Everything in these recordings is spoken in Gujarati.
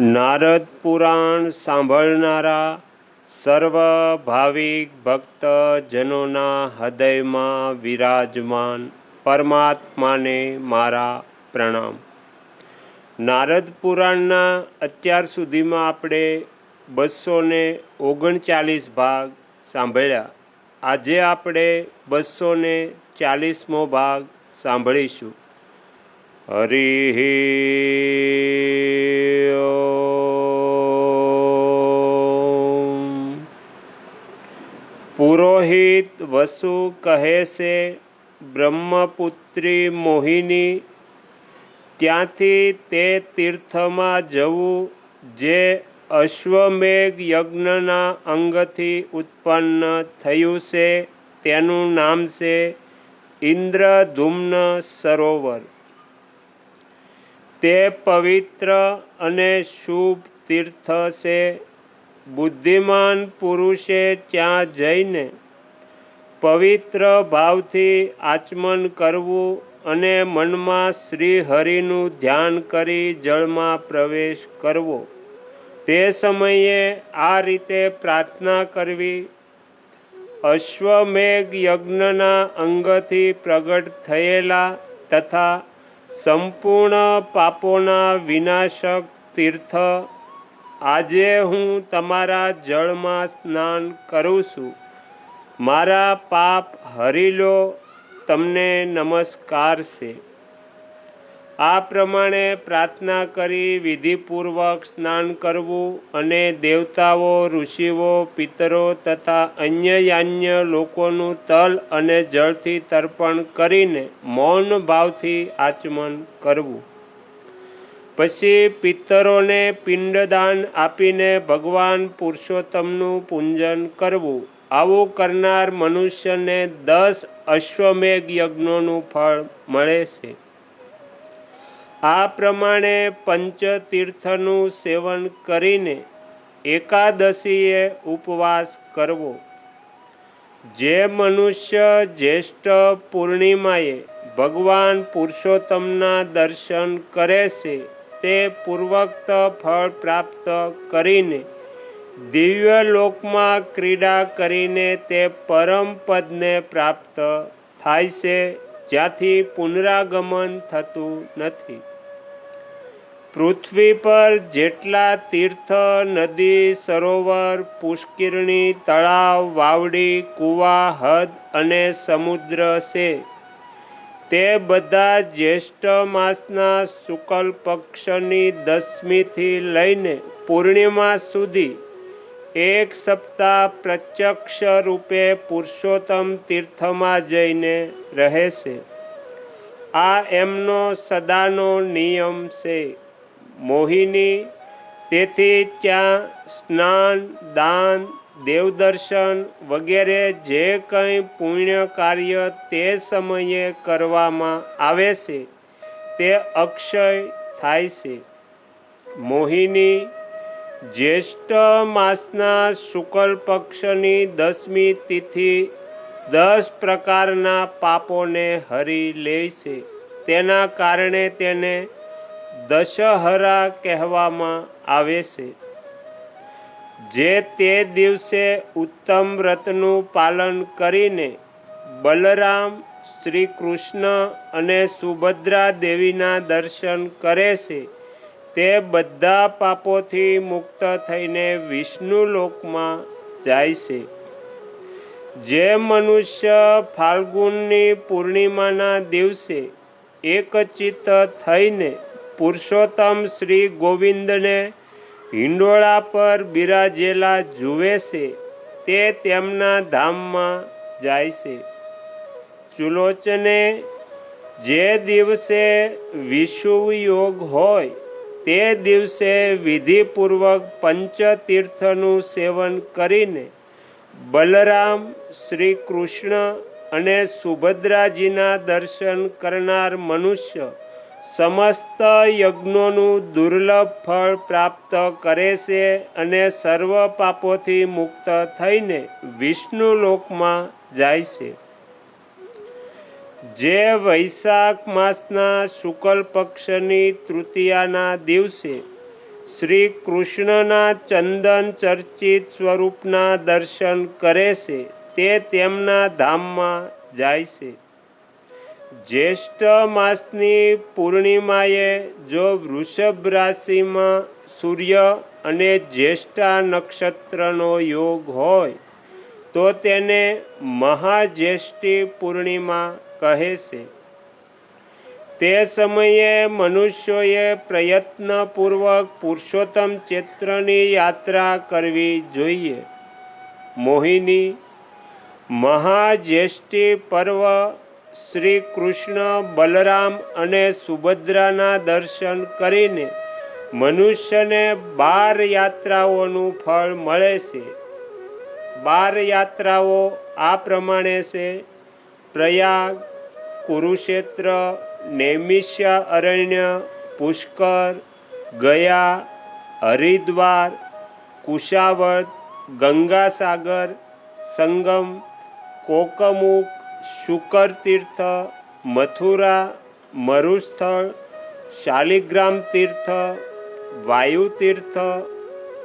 નારદ પુરાણ સાંભળનારા સર્વ ભાવિક ભક્તજનોના હૃદયમાં વિરાજમાન પરમાત્માને મારા પ્રણામ. નારદ પુરાણના અત્યાર સુધીમાં આપણે બસો ને ઓગણચાલીસ ભાગ સાંભળ્યા. આજે આપણે બસો ને ચાલીસમો ભાગ સાંભળીશું. હરિ પુરોહિત વસુ કહે છે, બ્રહ્મપુત્રી મોહિની, ત્યાંથી તે તીર્થમાં જવું, જે અશ્વમેઘ યજ્ઞના અંગથી ઉત્પન્ન થયું છે, તેનું નામ છે ઇન્દ્રધુમ્ન સરોવર. તે પવિત્ર અને શુભ તીર્થ છે બુદ્ધિમાન પુરુષે ત્યાં જઈને પવિત્ર ભાવથી આચમન કરવું અને મનમાં શ્રી હરિનું ધ્યાન કરી જળમાં પ્રવેશ કરવો. તે સમયે આ રીતે પ્રાર્થના કરવી અશ્વમેઘ યજ્ઞના અંગથી પ્રગટ થયેલા તથા સંપૂર્ણ પાપોના વિનાશક તીર્થ આજે હું તમારા જળમાં સ્નાન કરું છું. મારા પાપ હરી લો, તમને નમસ્કાર છે. આ પ્રમાણે પ્રાર્થના કરી વિધિપૂર્વક સ્નાન કરવું અને દેવતાઓ, ઋષિઓ, પિતરો તથા અન્ય યાન્ય લોકોનું તલ અને જળથી તર્પણ કરીને મૌન ભાવથી આચમન કરવું. પછી પિતરોને પિંડદાન આપીને ભગવાન પુરુષોત્તમનું પૂજન કરવું. આવું કરનાર મનુષ્યને દસ અશ્વમેઘ યજ્ઞોનું ફળ મળે છે. આ પ્રમાણે પંચતીર્થનું સેવન કરીને એકાદશીએ ઉપવાસ કરવો. જે મનુષ્ય જ્યેષ્ઠ પૂર્ણિમાએ ભગવાન પુરુષોત્તમના દર્શન કરે છે તે પૂર્વક્ત ફળ પ્રાપ્ત કરીને દિવ્ય લોકમાં ક્રીડા કરીને તે પરમ પદને પ્રાપ્ત થાય છે, જ્યાંથી પુનરાગમન થતું નથી. પૃથ્વી પર જેટલા તીર્થ, નદી, સરોવર, પુષ્કિરણી, તળાવ, વાવડી, કુવા, હદ અને સમુદ્ર છે તે બધા જ્યેષ્ઠ માસના શુકલ પક્ષની દસમીથી લઈને પૂર્ણિમા સુધી એક સપ્તાહ પ્રત્યક્ષ રૂપે પુરુષોત્તમ તીર્થમાં જઈને રહે છે આ એમનો સદાનો નિયમ છે. મોહિની તેથી ત્યાં સ્નાન, દાન દેવદર્શન વગેરે જે કંઈ પુણ્ય કાર્ય તે સમયે કરવામાં આવે છે, તે અક્ષય થાય છે. મોહિની જ્યેષ્ઠ માસના શુક્લ પક્ષની દસમી તિથિ દસ પ્રકારના પાપોને હરી લે છે. તેના કારણે તેને દશહરા કહેવામાં આવે છે. જે તે દિવસે ઉત્તમ વ્રતનું પાલન કરીને બલરામ શ્રી કૃષ્ણ અને સુભદ્રા દેવીના દર્શન કરે છે, તે બધા પાપોથી મુક્ત થઈને વિષ્ણુ લોકમાં જાય છે. જે મનુષ્ય ફાલ્ગુનની પૂર્ણિમાના દિવસે એકચિત્ત થઈને પુરુષોત્તમ શ્રી ગોવિંદને હિંડોળા પર બિરાજેલા જુએ છે, તે તેમના ધામમાં જાય છે. ચુલોચને જે દિવસે વિષુવ યોગ હોય, તે દિવસે વિધિપૂર્વક પંચતીર્થનું સેવન કરીને બલરામ શ્રી કૃષ્ણ અને સુભદ્રાજીના દર્શન કરનાર મનુષ્ય સમસ્ત યજ્ઞોનું દુર્લભ ફળ પ્રાપ્ત કરે છે અને સર્વ પાપોથી મુક્ત થઈને વિષ્ણુ લોકમાં જાય છે. જે વૈશાખ માસના શુક્લ પક્ષની તૃતીયાના દિવસે શ્રી કૃષ્ણના ચંદન ચર્ચિત સ્વરૂપના દર્શન કરે છે, તે તેમના ધામમાં જાય છે. જ્યેષ્ઠ માસની પૂર્ણિમાએ જો વૃષભ રાશિમાં સૂર્ય અને જ્યેષ્ઠા નક્ષત્રનો યોગ હોય, તો તેને મહાજ્યેષ્ઠી પૂર્ણિમા કહે છે. તે સમયે મનુષ્યોએ પ્રયત્નપૂર્વક પુરુષોત્તમ ચેત્રની યાત્રા કરવી જોઈએ. મોહિની, મહાજ્યેષ્ઠી પર્વ શ્રી કૃષ્ણ, બલરામ અને સુભદ્રાના દર્શન કરીને મનુષ્યને બાર યાત્રાઓનું ફળ મળે છે. બાર યાત્રાઓ આ પ્રમાણે છે. પ્રયાગ, કુરુક્ષેત્ર, નૈમિષ્ય, અરણ્ય, પુષ્કર, ગયા, હરિદ્વાર, કુશાવત, ગંગાસાગર, સંગમ, કોકમુખ શુકર તીર્થ મથુરા, મરુસ્થળ, શાલિગ્રામ તીર્થ વાયુ તીર્થ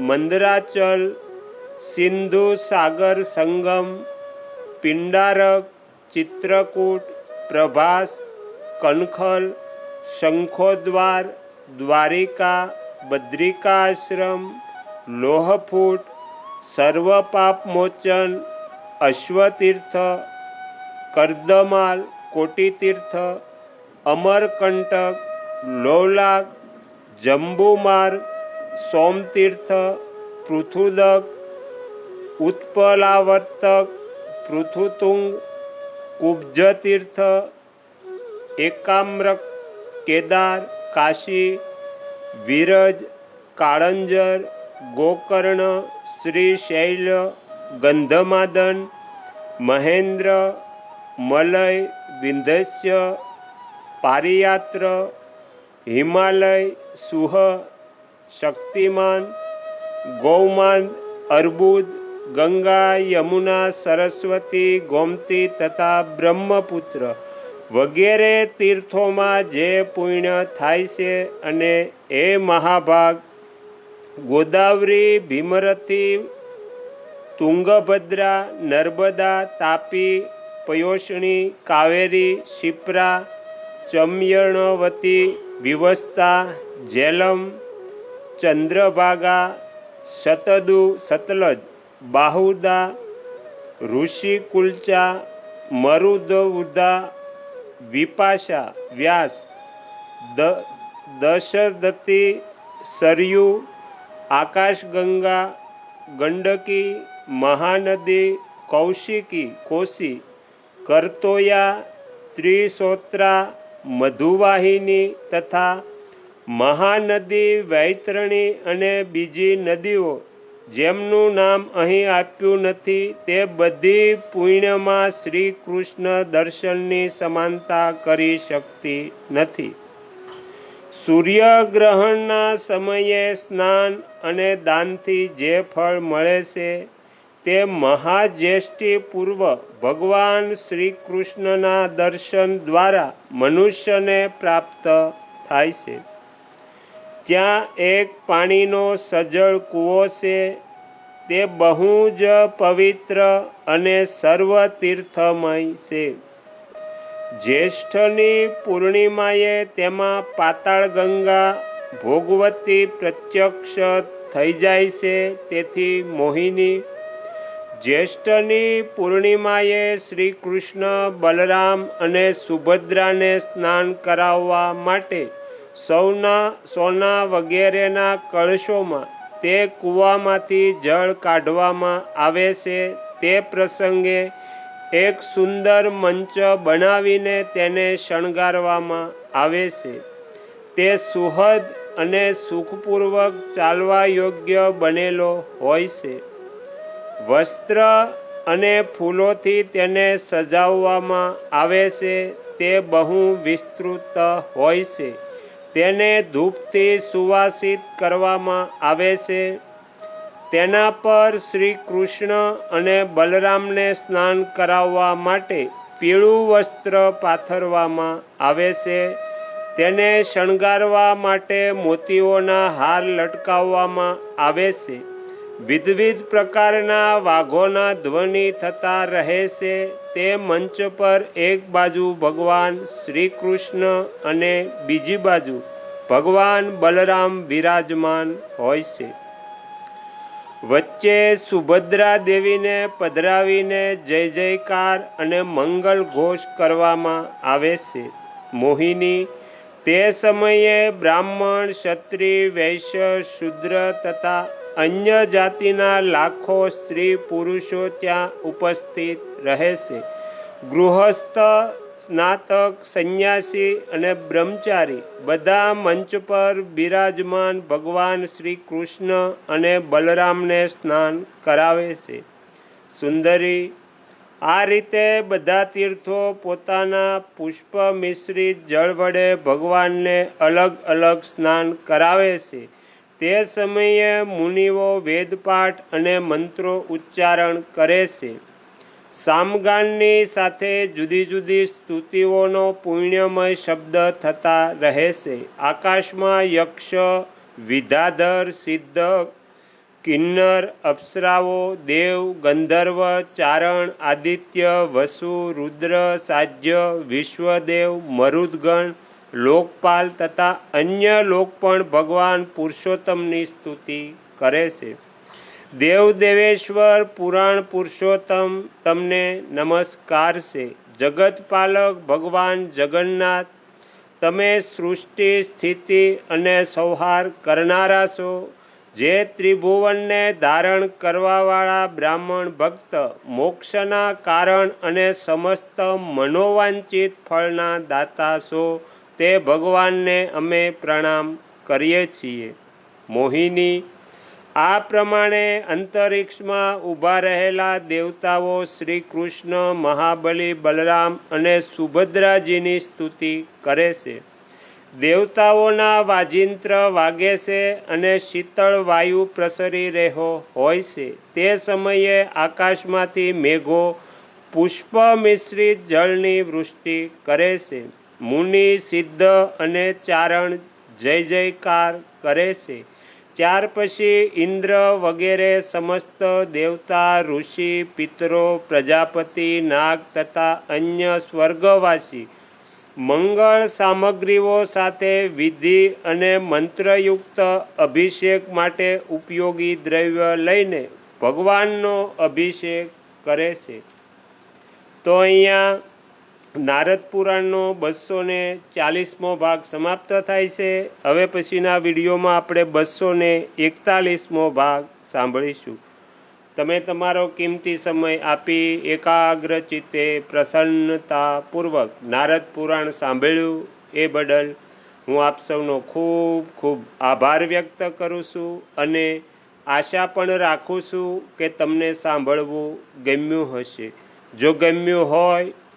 મંદરાચલ, સિંધુ સાગર સંગમ, પિંડારક, ચિત્રકૂટ, પ્રભાસ, કનખલ, શંખોદ્વાર, દ્વારિકા, બદ્રિકાશ્રમ, લોહફૂટ, સર્વપાપમોચન, અશ્વતીર્થ કરદમાલ, કોટીતીર્થ, અમરકંટક લોલાક જંબુમાર્ગ સોમતીર્થ, પૃથુદક, ઉત્પલાવર્તક, પૃથુતુંગ, કુબ્જતીર્થ, એકામ્રક, કેદાર, કાશી, વિરજ, કાળંજર, ગોકર્ણ શ્રીશૈલ ગંધમાદન, મહેન્દ્ર મલય વિંધસ્ય પારિયાત્ર, હિમાલય સુહ, શક્તિમાન, ગૌમાન, અર્બુદ, ગંગા, યમુના, સરસ્વતી, ગોમતી તથા બ્રહ્મપુત્ર વગેરે તીર્થોમાં જે પુણ્ય થાય છે અને એ મહાભાગ ગોદાવરી, ભીમરથી, તુંગભદ્રા, નર્મદા, તાપી पयोषणी कावेरी शिप्रा चम्यणवती विवस्ता झेलम चंद्रभागा शतदू सतलज बाहुदा ऋषिकुलचा मरुदउदा विपाशा व्यास द दशरथी सरयू आकाशगंगा गंडकी महानदी कौशिकी कोसी કરતોયા, ત્રિસોત્રા, મધુવાહિની તથા મહાનદી વૈતરણી અને બીજી નદીઓ, જેમનું નામ અહીં આપ્યું નથી, તે બધી પુણ્યમાં શ્રી કૃષ્ણ દર્શનની સમાનતા કરી શકતી નથી. સૂર્યગ્રહણના સમયે સ્નાન અને દાનથી જે ફળ મળે છે તે મહાજેષ્ઠી પૂર્વ ભગવાન શ્રી કૃષ્ણના દર્શન દ્વારા મનુષ્યને પ્રાપ્ત થાય છે. ત્યાં એક પાણીનો સજળ કૂવો છે, તે બહુ જ પવિત્ર અને સર્વ તીર્થમય છે. જ્યેષ્ઠની પૂર્ણિમાએ તેમાં પાતાળ ગંગા, ભોગવતી પ્રત્યક્ષ થઈ જાય છે, તેથી મોહિની જ્યેષ્ઠની પૂર્ણિમાએ શ્રી કૃષ્ણ બલરામ અને સુભદ્રાને સ્નાન કરાવવા માટે સૌના સોના વગેરેના કળશોમાં તે કૂવામાંથી જળ કાઢવામાં આવે છે. તે પ્રસંગે એક સુંદર મંચ બનાવીને તેને શણગારવામાં આવે છે. તે સુહદ અને સુખપૂર્વક ચાલવા યોગ્ય બનેલો હોય છે. વસ્ત્ર અને ફૂલોથી તેને સજાવવામાં આવે છે, તે બહુ વિસ્તૃત હોય છે. તેને ધૂપથી સુવાસિત કરવામાં આવે છે. તેના પર શ્રી કૃષ્ણ અને બલરામને સ્નાન કરાવવા માટે પીળું વસ્ત્ર પાથરવામાં આવે છે. તેને શણગારવા માટે મોતીઓના હાર લટકાવવામાં આવે છે. વિવિધ પ્રકારના વાઘોના ધ્વનિ થતા રહે છે. તે મંચ પર એક બાજુ ભગવાન શ્રી કૃષ્ણ અને બીજી બાજુ ભગવાન બલરામ બિરાજમાન હોય છે. વચ્ચે સુભદ્રા દેવીને પધરાવીને જય જયકાર અને મંગલ ઘોષ કરવામાં આવે છે. મોહિની તે સમયે બ્રાહ્મણ, ક્ષત્રિય, વૈશ્ય, શુદ્ર તથા અન્ય જાતિના લાખો સ્ત્રી પુરુષો ત્યાં ઉપસ્થિત રહે છે. ગૃહસ્થ, સ્નાતક, સંન્યાસી અને બ્રહ્મચારી બધા મંચ પર બિરાજમાન ભગવાન શ્રી કૃષ્ણ અને બલરામને સ્નાન કરાવે છે. સુંદરી, આ રીતે બધા તીર્થો પોતાના પુષ્પ મિશ્રિત જળ વડે ભગવાનને અલગ અલગ સ્નાન કરાવે છે. તે સમયે મુનિઓ વેદપાઠ અને મંત્રો ઉચ્ચારણ કરે છે. સામગાનની સાથે જુદી જુદી સ્તુતિઓનો પુણ્યમય શબ્દ થતા રહે છે. આકાશમાં યક્ષ, વિધાધર, સિદ્ધ, કિન્નર, અપ્સરાઓ, દેવ, ગંધર્વ, ચારણ, આદિત્ય, વસુ, રુદ્ર, સાજ્ય, વિશ્વદેવ, મરુદગણ લોકપાલ તથા અન્ય લોક પણ ભગવાન પુરુષોત્તમની સ્તુતિ કરે છે. દેવ દેવેશ્વર પુરાણ પુરુષોત્તમ તમને નમસ્કાર છે. જગતપાલક ભગવાન જગન્નાથ, તમે સૃષ્ટિ, સ્થિતિ અને સંહાર કરનારા છો. જે ત્રિભુવનને ધારણ કરવાવાળા બ્રાહ્મણ ભક્ત મોક્ષના કારણ અને સમસ્ત મનોવાંચિત ફળના દાતા છો. તે ભગવાનને અમે પ્રણામ કરીએ છીએ. મોહિની, આ પ્રમાણે અંતરિક્ષમાં ઊભા રહેલા દેવતાઓ શ્રી કૃષ્ણ, મહાબલી, બલરામ અને સુભદ્રાજીની સ્તુતિ કરે છે. દેવતાઓના વાજિંત્ર વાગે છે અને શીતળ વાયુ પ્રસરી રહ્યો હોય છે. તે સમયે આકાશમાંથી મેઘો પુષ્પ મિશ્રિત જળની વૃષ્ટિ કરે છે. મુનિ સિદ્ધ અને ચારણ જય જયકાર કરે છે. ત્યાર પછી ઇન્દ્ર વગેરે સમસ્ત દેવતા, ઋષિ, પિતરો, પ્રજાપતિ, નાગ તથા અન્ય સ્વર્ગવાસી મંગળ સામગ્રીઓ સાથે વિધિ અને મંત્રયુક્ત અભિષેક માટે ઉપયોગી દ્રવ્ય લઈને ભગવાનનો અભિષેક કરે છે. તો અહીંયા નારદ પુરાણનો બસો ને ચાલીસમો ભાગ સમાપ્ત થાય છે. હવે પછીના વિડીયોમાં આપણે બસો ને એકતાલીસમો ભાગ સાંભળીશું. તમે તમારો કિંમતી સમય આપી એકાગ્ર ચિત્તે પ્રસન્નતાપૂર્વક નારદ પુરાણ સાંભળ્યું એ બદલ હું આપ સૌનો ખૂબ ખૂબ આભાર વ્યક્ત કરું છું અને આશા પણ રાખું છું કે તમને સાંભળવું ગમ્યું હશે. જો ગમ્યું હોય